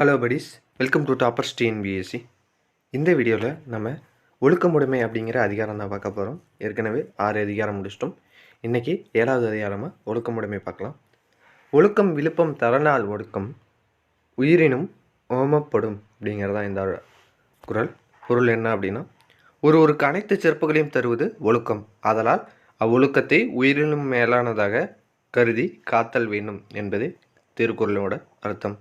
Hello buddies welcome to toppers TNPSC இந்த வீடியோவில் நம்ம ஒழுக்கமுடைமை அப்படிங்கிற அதிகாரம் தான் பார்க்க போகிறோம் ஏற்கனவே ஆறு அதிகாரம் முடிச்சிட்டோம். இன்றைக்கி ஏழாவது அதிகாரமாக ஒழுக்கமுடைமை பார்க்கலாம். ஒழுக்கம் விழுப்பம் தரநாள் ஒழுக்கம் உயிரினும் ஓமப்படும் அப்படிங்கிறதான் இந்த குரல். பொருள் என்ன அப்படின்னா ஒருவருக்கு அனைத்து சிறப்புகளையும் தருவது ஒழுக்கம். ஆதலால் அவ்வொழுக்கத்தை உயிரினும் மேலானதாக கருதி காத்தல் வேண்டும் என்பதே திருக்குறளோட அர்த்தம்.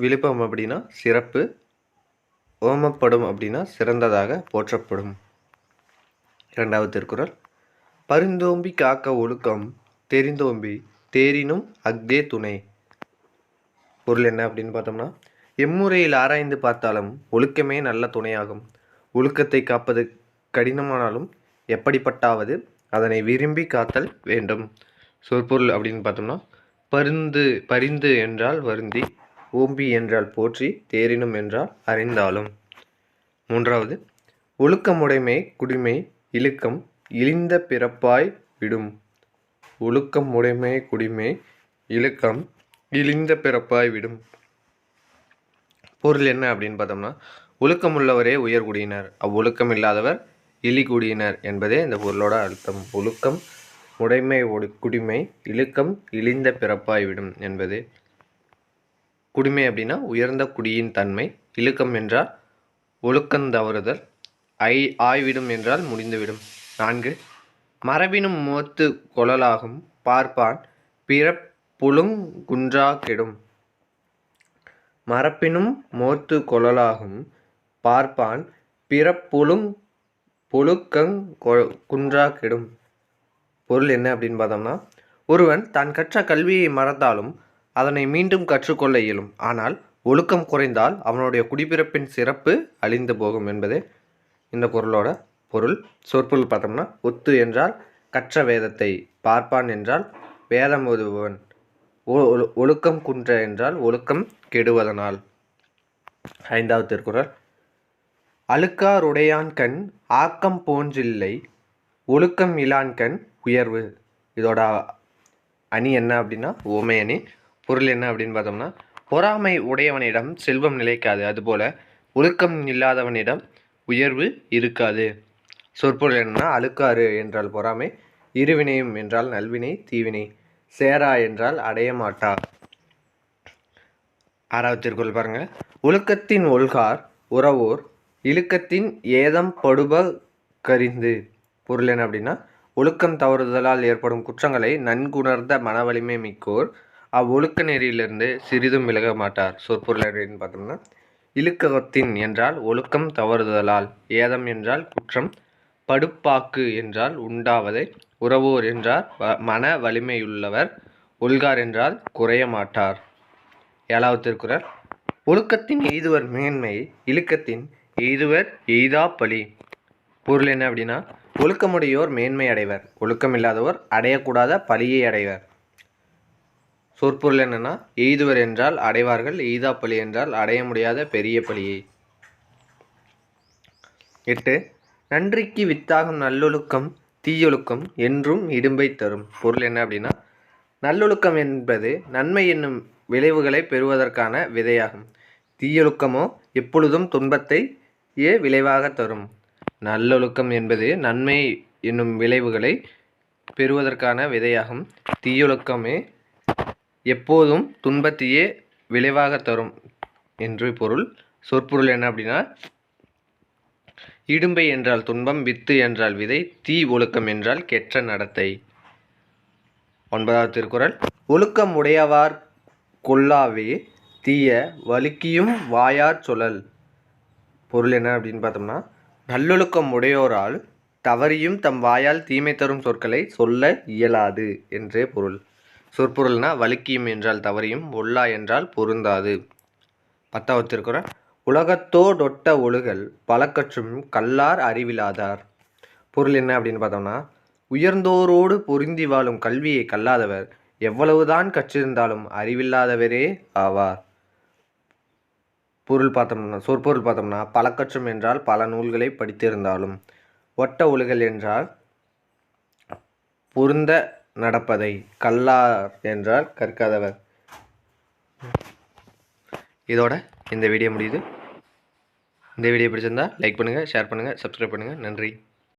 விழுப்பம் அப்படின்னா சிறப்பு ஓமப்படும் அப்படின்னா சிறந்ததாக போற்றப்படும். இரண்டாவது திருக்குறள். பரிந்தோம்பி காக்க ஒழுக்கம் தெரிந்தோம்பி தேரினும் அக்தே துணை. பொருள் என்ன அப்படின்னு பார்த்தோம்னா எம்முறையில் ஆராய்ந்து பார்த்தாலும் ஒழுக்கமே நல்ல துணையாகும். ஒழுக்கத்தை காப்பது கடினமானாலும் எப்படிப்பட்டாவது அதனை விரும்பி காத்தல் வேண்டும். சொற்பொருள் அப்படின்னு பார்த்தோம்னா பருந்து பரிந்து என்றால் வருந்தி ஓம்பி என்றால் போற்றி தேரினும் என்றால் அறிந்தாலும். மூன்றாவது ஒழுக்கமுடைமை குடிமை இழுக்கம் இழிந்த பிறப்பாய் விடும். ஒழுக்கம் உடைமை குடிமை இழுக்கம் இழிந்த பிறப்பாய் விடும். பொருள் என்ன அப்படின்னு பார்த்தோம்னா ஒழுக்கமுள்ளவரே உயர்குடியினர் அவ்வொழுக்கம் இல்லாதவர் இழிகுடியினர் என்பதே இந்த பொருளோட அர்த்தம். ஒழுக்கம் உடைமை ஒடு குடிமை இழுக்கம் இழிந்த பிறப்பாய் விடும் என்பது குடிமை அப்படின்னா உயர்ந்த குடியின் தன்மை இழுக்கம் என்றால் ஒழுக்கந்தவறுதல் ஐ ஆய்விடும் என்றால் முடிந்துவிடும். நான்கு மரபினும் மோத்து கொழலாகும் பார்ப்பான் பிறப்புழுங் குன்றா கெடும். மரப்பினும் மோத்து கொழலாகும் பார்ப்பான் பிறப்புழுங் புழுக்கங் குன்றா கெடும். பொருள் என்ன அப்படின்னு பார்த்தோம்னா ஒருவன் தான் கற்ற கல்வியை மறந்தாலும் அதனை மீண்டும் கற்றுக்கொள்ள இயலும். ஆனால் ஒழுக்கம் குறைந்தால் அவனுடைய குடிபிறப்பின் சிறப்பு அழிந்து போகும் என்பதே இந்த குரலோட பொருள். சொற்பொருள் பார்த்தோம்னா ஒத்து என்றால் கற்ற வேதத்தை பார்ப்பான் என்றால் வேதம் ஓதுபவன். ஒழுக்கம் குன்ற என்றால் ஒழுக்கம் கெடுவதனால். ஐந்தாவது திருக்குறள். அழுக்காருடையான் கண் ஆக்கம் போன்றில்லை ஒழுக்கம் இலான் கண் உயர்வு. இதோட அணி என்ன அப்படின்னா ஓமை அணி பொருள் என்ன அப்படின்னு பார்த்தோம்னா பொறாமை உடையவனிடம் செல்வம் நிலைக்காது. அதுபோல் ஒழுக்கம் இல்லாதவனிடம் உயர்வு இருக்காது. சொற்பொருள் என்னன்னா அழுக்காறு என்றால் பொறாமை இருவினையும் என்றால் நல்வினை தீவினை சேரா என்றால் அடைய மாட்டா. ஆறாவது திருக்குறள் பாருங்க. ஒழுக்கத்தின் ஒல்கார் உறவோர் இழுக்கத்தின் ஏதம் படுப கரிந்து. பொருள் என்ன அப்படின்னா ஒழுக்கம் தவறுதலால் ஏற்படும் குற்றங்களை நன்குணர்ந்த மனவலிமை மிக்கோர் அவ்வொழுக்க நெறியிலிருந்து சிறிதும் விலக மாட்டார். சொற்பொருள் அப்படின்னு பார்த்தோம்னா இழுக்கத்தின் என்றால் ஒழுக்கம் தவறுதலால் ஏதம் என்றால் குற்றம் படுப்பாக்கு என்றால் உண்டாவதை உறவோர் என்றால் மன வலிமையுள்ளவர் ஒல்கார் என்றால் குறைய மாட்டார். ஏழாவது திருக்குறள் ஒழுக்கத்தின் எய்துவர் மேன்மை இழுக்கத்தின் எய்துவர் எய்தா பழி. பொருள் என்ன அப்படின்னா ஒழுக்கமுடையோர் மேன்மை அடைவர். ஒழுக்கம் இல்லாதவர் அடையக்கூடாத பழியை அடைவர். சொற்பொருள் என்னென்னா எய்துவர் என்றால் அடைவார்கள் எய்தா பழி என்றால் அடைய முடியாத பெரிய பழியை எட்டு நன்றிக்கு வித்தாகும் நல்லொழுக்கம் தீயொழுக்கம் என்றும் இடும்பை தரும். பொருள் என்ன அப்படின்னா நல்லொழுக்கம் என்பது நன்மை என்னும் விளைவுகளை பெறுவதற்கான விதையாகும். தீயொழுக்கமோ எப்பொழுதும் துன்பத்தை ஏ விளைவாக தரும். நல்லொழுக்கம் என்பது நன்மை என்னும் விளைவுகளை பெறுவதற்கான விதையாகும். தீயொழுக்கமே எப்போதும் துன்பத்தையே விளைவாக தரும் என்று பொருள். சொற்பொருள் என்ன அப்படின்னா இடும்பை என்றால் துன்பம் வித்து என்றால் விதை தீ ஒழுக்கம் என்றால் கெற்ற நடத்தை. ஒன்பதாவது திருக்குறள் ஒழுக்கம் உடையவார் கொல்லாவே தீய வலுக்கியும் வாயார் சொல்லல் பொருள் என்ன அப்படின்னு பார்த்தோம்னா நல்லொழுக்கம் உடையோரால் தவறியும் தம் வாயால் தீமை தரும் சொற்களை சொல்ல இயலாது என்றே பொருள். சொற்பொருள்னா வழுக்கியும் என்றால் தவறியும் ஒல்லா என்றால் பொருந்தாது. பத்தாவது திருக்குறள். உலகத்தோடொட்ட ஒழுகல் பலக்கற்றும் கல்லார் அறிவிலாதார். பொருள் என்ன அப்படின்னு பார்த்தோம்னா உயர்ந்தோரோடு பொருந்தி வாழும் கல்வியை கல்லாதவர் எவ்வளவுதான் கற்றிருந்தாலும் அறிவில்லாதவரே ஆவார். பொருள் பார்த்தோம்னா சொற்பொருள் பார்த்தோம்னா பழக்கற்றும் என்றால் பல நூல்களை படித்திருந்தாலும் ஒட்ட ஒழுகல் என்றால் பொருந்த நடப்பதை கல்லார் என்றால் கற்காதவர். இதோட இந்த வீடியோ முடியுது. இந்த வீடியோ பிடிச்சிருந்தா லைக் பண்ணுங்கள் ஷேர் பண்ணுங்கள் சப்ஸ்கிரைப் பண்ணுங்கள் நன்றி.